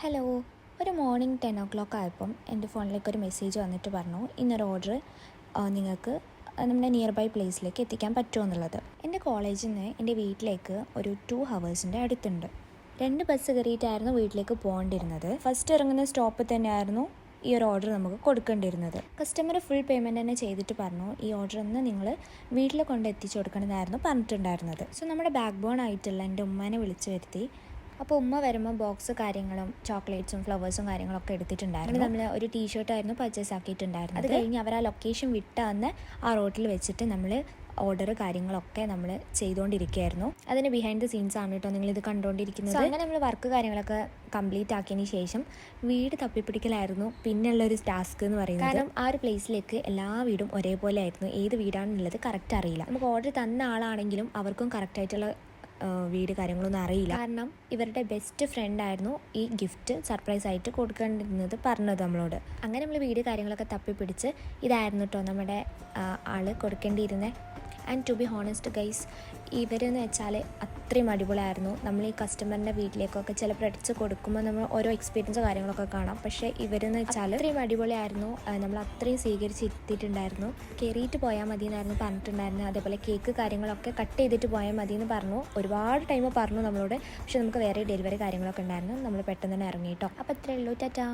Hello ഒരു morning ten O clock ആയപ്പം എന്റെ ഫോണിലേക്ക് ഒരു മെസ്സേജ് വന്നിട്ട് പറഞ്ഞു ഇന്നൊരു ഓർഡർ നിങ്ങൾക്ക് നമ്മുടെ നിയർ ബൈ പ്ലേസിലേക്ക് എത്തിക്കാൻ പറ്റുമോ എന്നുള്ളത്. എന്റെ കോളേജിൽ നിന്ന് എന്റെ വീട്ടിലേക്ക് ഒരു ടു ഹവേഴ്സിന്റെ അടുത്തുണ്ട്. രണ്ട് ബസ് കയറിയിട്ടായിരുന്നു വീട്ടിലേക്ക് പോകേണ്ടിരുന്നത് ഫസ്റ്റ് ഇറങ്ങുന്ന സ്റ്റോപ്പിൽ തന്നെയായിരുന്നു ഈ ഒരു ഓർഡർ നമുക്ക് കൊടുക്കേണ്ടിയിരുന്നത്. കസ്റ്റമർ ഫുൾ പേയ്മെന്റ് തന്നെ ചെയ്തിട്ട് പറഞ്ഞു ഈ ഓർഡർ ഒന്ന് നിങ്ങൾ വീട്ടിൽ കൊണ്ട് എത്തിച്ചു കൊടുക്കണമെന്നായിരുന്നു പറഞ്ഞിട്ടുണ്ടായിരുന്നത്. സോ നമ്മുടെ ബാക്ക് ബോൺ ആയിട്ടുള്ള എന്റെ ഉമ്മനെ വിളിച്ചു വരുത്തി അപ്പോൾ ഉമ്മ വരുമ്പോൾ ബോക്സ് കാര്യങ്ങളും ചോക്ലേറ്റ്സും ഫ്ലവേഴ്സും കാര്യങ്ങളൊക്കെ എടുത്തിട്ടുണ്ടായിരുന്നു. നമ്മൾ ഒരു ടീഷർട്ട് ആയിരുന്നു പർച്ചേസ് ആക്കിയിട്ടുണ്ടായിരുന്നു അത് കഴിഞ്ഞ് അവർ ആ ലൊക്കേഷൻ വിട്ടന്ന് ആ റോട്ടിൽ വെച്ചിട്ട് നമ്മൾ ഓർഡർ കാര്യങ്ങളൊക്കെ നമ്മൾ ചെയ്തുകൊണ്ടിരിക്കുകയായിരുന്നു അതിന് ബിഹൈൻഡ് ദ സീൻസ് ആണ് കേട്ടോ നിങ്ങൾ ഇത് കണ്ടുകൊണ്ടിരിക്കുന്നത് അങ്ങനെ നമ്മൾ വർക്ക് കാര്യങ്ങളൊക്കെ കംപ്ലീറ്റ് ആക്കിയതിന് ശേഷം വീട് തപ്പിപ്പിടിക്കലായിരുന്നു പിന്നെയുള്ള ഒരു ടാസ്ക് എന്ന് പറയുന്നത്. കാരണം ആ ഒരു പ്ലേസിലേക്ക് എല്ലാ വീടും ഒരേപോലെ ആയിരുന്നു. ഏത് വീടാണെന്നുള്ളത് കറക്റ്റ് അറിയില്ല. നമുക്ക് ഓർഡർ തന്ന ആളാണെങ്കിലും അവർക്കും കറക്റ്റ് ആയിട്ടുള്ള ഏഹ് വീട് കാര്യങ്ങളൊന്നും അറിയില്ല. കാരണം ഇവരുടെ ബെസ്റ്റ് ഫ്രണ്ട് ആയിരുന്നു ഈ ഗിഫ്റ്റ് സർപ്രൈസ് ആയിട്ട് കൊടുക്കേണ്ടിരുന്നത് പറഞ്ഞത് നമ്മളോട്. അങ്ങനെ നമ്മൾ വീട് കാര്യങ്ങളൊക്കെ തപ്പിപ്പിടിച്ച് ഇതായിരുന്നു കേട്ടോ നമ്മുടെ ആൾ കൊടുക്കേണ്ടിയിരുന്നത് and to be honest guys ഇവരെന്ന് വെച്ചാൽ അത്രയും അടിപൊളിയായിരുന്നു. നമ്മൾ ഈ കസ്റ്റമറിന്റെ വീട്ടിലേക്കൊക്കെ ചിലപ്പോൾ അടിച്ച് കൊടുക്കുമ്പോൾ നമ്മൾ ഓരോ എക്സ്പീരിയൻസ് കാര്യങ്ങളൊക്കെ കാണാം. പക്ഷേ ഇവരെന്ന് വെച്ചാൽ അത്രയും അടിപൊളിയായിരുന്നു. നമ്മൾ അത്രയും സ്വീകരിച്ചിരുത്തിയിട്ടുണ്ടായിരുന്നു. കയറിയിട്ട് പോയാൽ മതി എന്നായിരുന്നു പറഞ്ഞിട്ടുണ്ടായിരുന്നു അതേപോലെ കേക്ക് കാര്യങ്ങളൊക്കെ കട്ട് ചെയ്തിട്ട് പോയാൽ മതി എന്ന് പറഞ്ഞു. ഒരുപാട് ടൈം പറഞ്ഞു നമ്മളോട്. പക്ഷേ നമുക്ക് വേറെ ഡെലിവറി കാര്യങ്ങളൊക്കെ ഉണ്ടായിരുന്നു. നമ്മൾ പെട്ടെന്ന് തന്നെ ഇറങ്ങിയിട്ടോ അപ്പോൾ അത്രയേ ഉള്ളൂ. ടാറ്റാ.